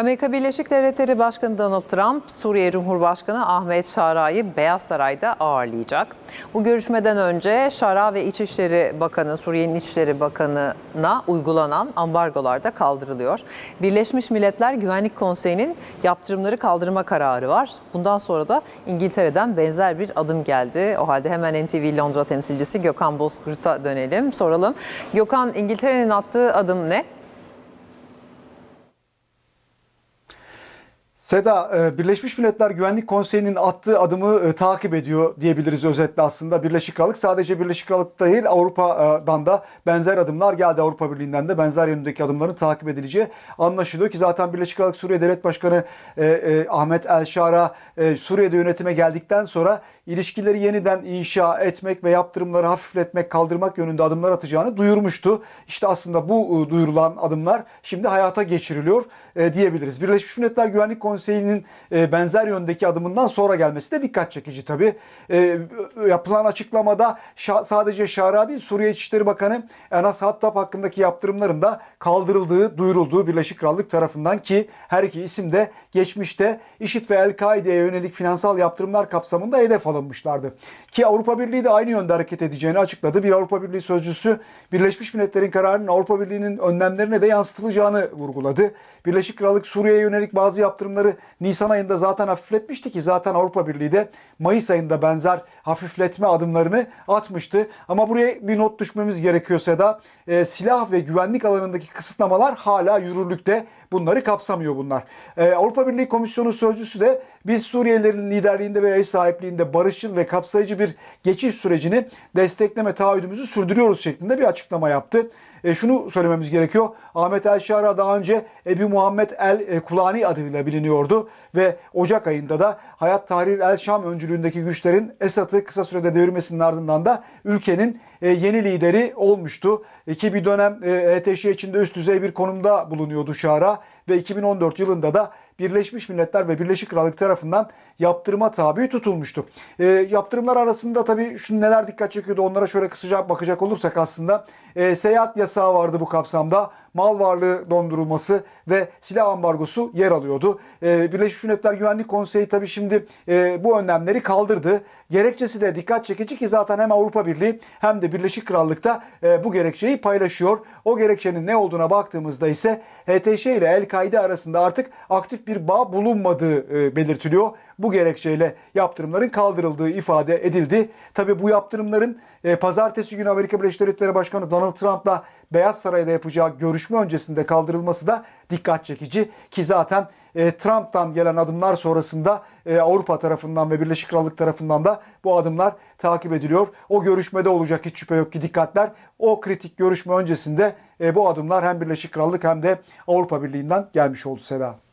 Amerika Birleşik Devletleri Başkanı Donald Trump, Suriye Cumhurbaşkanı Ahmet Şara'yı Beyaz Saray'da ağırlayacak. Bu görüşmeden önce Şara ve İçişleri Bakanı, Suriye'nin İçişleri Bakanı'na uygulanan ambargolar da kaldırılıyor. Birleşmiş Milletler Güvenlik Konseyi'nin yaptırımları kaldırma kararı var. Bundan sonra da İngiltere'den benzer bir adım geldi. O halde hemen NTV Londra temsilcisi Gökhan Bozkurt'a dönelim, soralım. Gökhan, İngiltere'nin attığı adım ne? Seda, e, Birleşmiş Milletler Güvenlik Konseyi'nin attığı adımı e, takip ediyor diyebiliriz özetle aslında. Birleşik Krallık sadece Birleşik Krallık değil Avrupa'dan da benzer adımlar geldi. Avrupa Birliği'nden de benzer yönündeki adımların takip edileceği anlaşılıyor ki zaten Birleşik Krallık Suriye Devlet Başkanı e, Ahmet El Şara e, Suriye'de yönetime geldikten sonra ilişkileri yeniden inşa etmek ve yaptırımları hafifletmek, kaldırmak yönünde adımlar atacağını duyurmuştu. İşte aslında bu duyurulan adımlar şimdi hayata geçiriliyor diyebiliriz. Birleşmiş Milletler Güvenlik Konseyi'nin e, benzer yöndeki adımından sonra gelmesi de dikkat çekici tabii. E, yapılan açıklamada sadece Şara değil Suriye İçişleri Bakanı Enas Hattab hakkındaki yaptırımların da kaldırıldığı, duyurulduğu Birleşik Krallık tarafından ki her iki isim de geçmişte IŞİD ve El-Kaide'ye yönelik finansal yaptırımlar kapsamında hedef alınmışlardı. Ki Avrupa Birliği de aynı yönde hareket edeceğini açıkladı. Bir Avrupa Birliği sözcüsü Birleşmiş Milletler'in kararının Avrupa Birliği'nin önlemlerine de yansıtılacağını vurguladı. Birleşik Krallık Suriye'ye yönelik bazı yaptırımları Nisan ayında zaten hafifletmişti ki zaten Avrupa Birliği de Mayıs ayında benzer hafifletme adımlarını atmıştı. Ama buraya bir not düşmemiz gerekiyor Seda. E, silah ve güvenlik alanındaki kısıtlamalar hala yürürlükte. Bunları kapsamıyor bunlar. E, Avrupa Birliği Komisyonu sözcüsü de biz Suriyelilerin liderliğinde ve eş sahipliğinde barışçıl ve kapsayıcı bir geçiş sürecini destekleme taahhüdümüzü sürdürüyoruz şeklinde bir açıklama yaptı. E, şunu söylememiz gerekiyor. Ahmet El Şara daha önce Ebu Muhammed El e, Kulani adıyla biliniyordu ve Ocak ayında da Hayat Tahrir El Şam öncülüğündeki güçlerin Esad'ı kısa sürede devirmesinin ardından da ülkenin e, yeni lideri olmuştu. E, ki bir dönem e, HTŞ içinde üst düzey bir konumda bulunuyordu Şara ve 2014 yılında da Birleşmiş Milletler ve Birleşik Krallık tarafından yaptırıma tabi tutulmuştu. E, yaptırımlar arasında tabii şu neler dikkat çekiyordu onlara şöyle kısaca bakacak olursak aslında e, seyahat yasağı vardı bu kapsamda. Mal varlığı dondurulması ve silah ambargosu yer alıyordu. E, Birleşmiş Milletler Güvenlik Konseyi tabii şimdi e, bu önlemleri kaldırdı. Gerekçesi de dikkat çekici ki zaten hem Avrupa Birliği hem de Birleşik Krallık'ta e, bu gerekçeyi paylaşıyor. O gerekçenin ne olduğuna baktığımızda ise HTŞ ile El-Kaide arasında artık aktif bir bağ bulunmadığı e, belirtiliyor. Bu gerekçeyle yaptırımların kaldırıldığı ifade edildi. Tabii bu yaptırımların e, pazartesi günü Amerika Birleşik Devletleri Başkanı Donald Trump'la Beyaz Saray'da yapacağı görüşme öncesinde kaldırılması da dikkat çekici ki zaten e, Trump'tan gelen adımlar sonrasında e, Avrupa tarafından ve Birleşik Krallık tarafından da bu adımlar takip ediliyor. O görüşmede olacak hiç şüphe yok ki dikkatler o kritik görüşme öncesinde bu adımlar hem Birleşik Krallık hem de Avrupa Birliği'nden gelmiş oldu Seda.